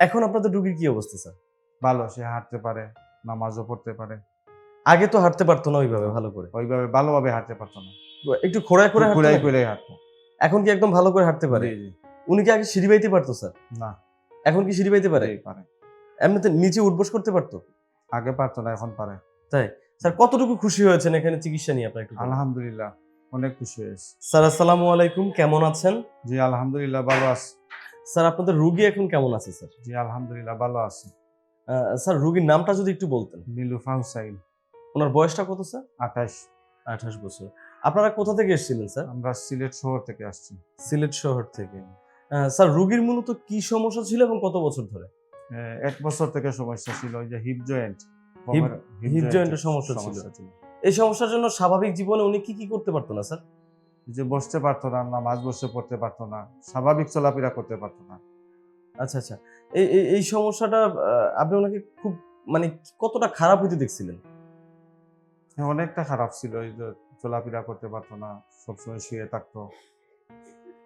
এখন আপনাদের রুগীর কি অবস্থা স্যার? ভালো সে হাঁটতে পারে নামাজও পড়তে পারে। আগে তো হাঁটতে পারতো না ওইভাবে ভালো করে। ওইভাবে ভালোভাবে হাঁটতে পারতো না। একটু খোড়ায় করে হাঁটতে কুলাই হাঁটতো। এখন কি একদম ভালো করে হাঁটতে পারে। উনি কি আগে সিঁড়ি বাইতে পারতো স্যার? না। এখন কি সিঁড়ি বাইতে পারে? পারে। এমনিতে নিচে উঠবস করতে পারতো? আগে পারতো না এখন পারে। তাই? স্যার কতটুকু খুশি হয়েছেন এখানে চিকিৎসা নিয়ে আপনার একটু আলহামদুলিল্লাহ অনেক খুশি হয়েছে। স্যার আসসালামু আলাইকুম কেমন আছেন? জি আলহামদুলিল্লাহ ভালো আছে। স্যার আপনাদের রুগী এখন কেমন আছে স্যার? জি আলহামদুলিল্লাহ ভালো আছে। স্যার রুগীর নামটা যদি একটু বলতেন। নীলুফা হুসাইন ওনার বয়সটা কত স্যার? আঠাশ। আঠাশ বছর। আপনারা কোথা থেকে এসেছিলেন স্যার? আমরা সিলেট শহর থেকে আসছি। সিলেট শহর থেকে। স্যার রুগীর মূলত কি সমস্যা ছিল এবং কত বছর ধরে? এক বছর থেকে সমস্যা ছিল ওই যে হিপ জয়েন্ট joint এর সমস্যা ছিল। এই সমস্যার জন্য স্বাভাবিক জীবনে উনি কি কি করতে পারতো না স্যার? যে বসতে পারতো না নামাজ বসে পড়তে পারতো না স্বাভাবিক চলাফেরা করতে পারতো না। আচ্ছা আচ্ছা। এই এই- সমস্যাটা আপনি ওনাকে খুব মানে কতটা খারাপ হইতে দেখছিলেন? অনেকটা খারাপ ছিল। এই যে চলাফেরা করতে পারতো না সবসময় শুয়ে থাকতো।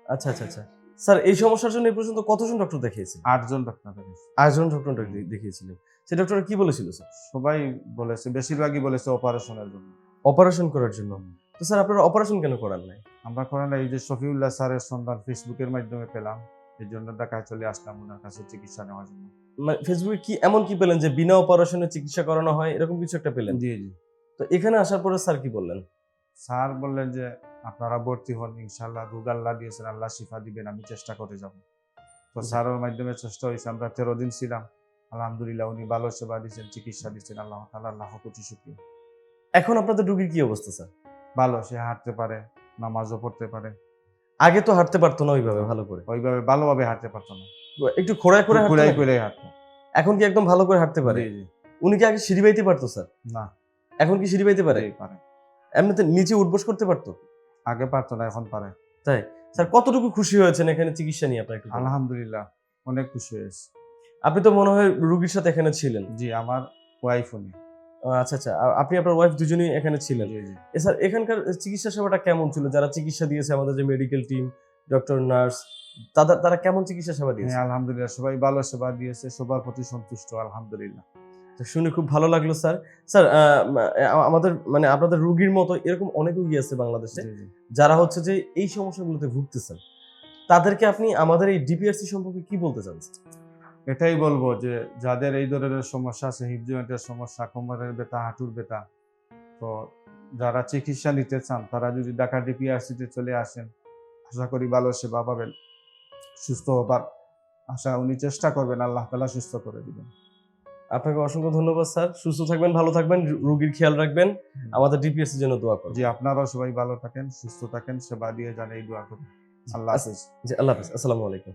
আচ্ছা আচ্ছা আচ্ছা। স্যার এই সমস্যার জন্য এই পর্যন্ত কতজন ডক্টর দেখিয়েছেন? আটজন ডক্টর। আটজন ডক্টর দেখিয়েছিলেন। সেই ডক্টর কি বলেছিল স্যার? সবাই বলেছে বেশিরভাগই বলেছে অপারেশনের জন্য। অপারেশন করার জন্য। তো স্যার আপনারা অপারেশন কেন করার নাই? আমরা করেন এই যে শফিউল্লাহ স্যারের সন্ধান ফেসবুকের মাধ্যমে পেলাম এর জন্য ঢাকায় চলে আসলাম ওনার কাছে চিকিৎসা নেওয়ার জন্য। মানে ফেসবুকে কি এমন কি পেলেন যে বিনা অপারেশনে চিকিৎসা করানো হয় এরকম কিছু একটা পেলেন? জি জি। তো এখানে আসার পরে স্যার কি বললেন? স্যার বললেন যে আপনারা ভর্তি হন ইনশাল্লাহ রোগ আল্লাহ দিয়েছেন আল্লাহ শিফা দিবেন আমি চেষ্টা করে যাব। তো স্যারের মাধ্যমে চেষ্টা হয়েছে আমরা তেরো দিন ছিলাম। আলহামদুলিল্লাহ উনি ভালো সেবা দিয়েছেন চিকিৎসা দিচ্ছেন আল্লাহ তালা আল্লাহ কোটি শুক্রিয়া। এখন আপনাদের রুগীর কি অবস্থা স্যার? ভালো সে হাঁটতে পারে নামাজও পড়তে পারে। আগে তো হাঁটতে পারতো না ওইভাবে ভালো করে। ওইভাবে ভালোভাবে হাঁটতে পারতো না। একটু খোড়ায় করে পারে? কুলাই হাঁটতো। এখন কি একদম ভালো করে হাঁটতে পারে। উনি কি আগে সিঁড়ি বাইতে পারতো স্যার? না। এখন কি সিঁড়ি বাইতে পারে? পারে। এমনিতে নিচে উঠবস করতে পারতো? আগে পারতো না এখন পারে। তাই? স্যার কতটুকু খুশি হয়েছেন এখানে চিকিৎসা নিয়ে আপনার একটু আলহামদুলিল্লাহ অনেক খুশি হয়েছে। আপনি তো মনে হয় রুগীর সাথে এখানে ছিলেন। জি আমার ওয়াইফ উনি। আচ্ছা আচ্ছা। আপনি আপনার ওয়াইফ দুজনেই এখানে ছিলেন। স্যার এখানকার চিকিৎসা সেবাটা কেমন ছিল? যারা চিকিৎসা দিয়েছে আমাদের যে মেডিকেল টিম ডক্টর নার্স তারা কেমন চিকিৎসা সেবা দিয়েছে? হ্যাঁ আলহামদুলিল্লাহ সবাই ভালো সেবা দিয়েছে সবার প্রতি সন্তুষ্ট আলহামদুলিল্লাহ। শুনে খুব ভালো লাগল স্যার স্যার আমাদের মানে আপনাদের রুগীর মতো এরকম অনেক রুগী আছে বাংলাদেশে। যারা হচ্ছে যে এই সমস্যাগুলোতে ভুগতেছেন। তাদেরকে আপনি আমাদের এই ডিপিআরসি সম্পর্কে কি বলতে চান এটাই বলব যে যাদের এই ধরনের সমস্যা আছে হিপ জয়েন্টের সমস্যা কোমরের ব্যথা হাঁটুর ব্যথা তো যারা চিকিৎসা নিতে চান তারা যদি ঢাকা ডিপিআরসিতে চলে আসেন আশা করি ভালো সেবা পাবেন সুস্থ হবার আশা উনি চেষ্টা করবেন আল্লাহ তালা সুস্থ করে দিবেন। আপনাকে অসংখ্য ধন্যবাদ স্যার। সুস্থ থাকবেন ভালো থাকবেন রুগীর খেয়াল রাখবেন। আমাদের ডিপিএসসির জন্য দোয়া করবেন। জি আপনারাও সবাই ভালো থাকেন সুস্থ থাকেন সেবা দিয়ে জানে এই দোয়া করি আল্লাহ হাফিজ। জি আল্লাহ হাফিজ। আসসালামু আলাইকুম।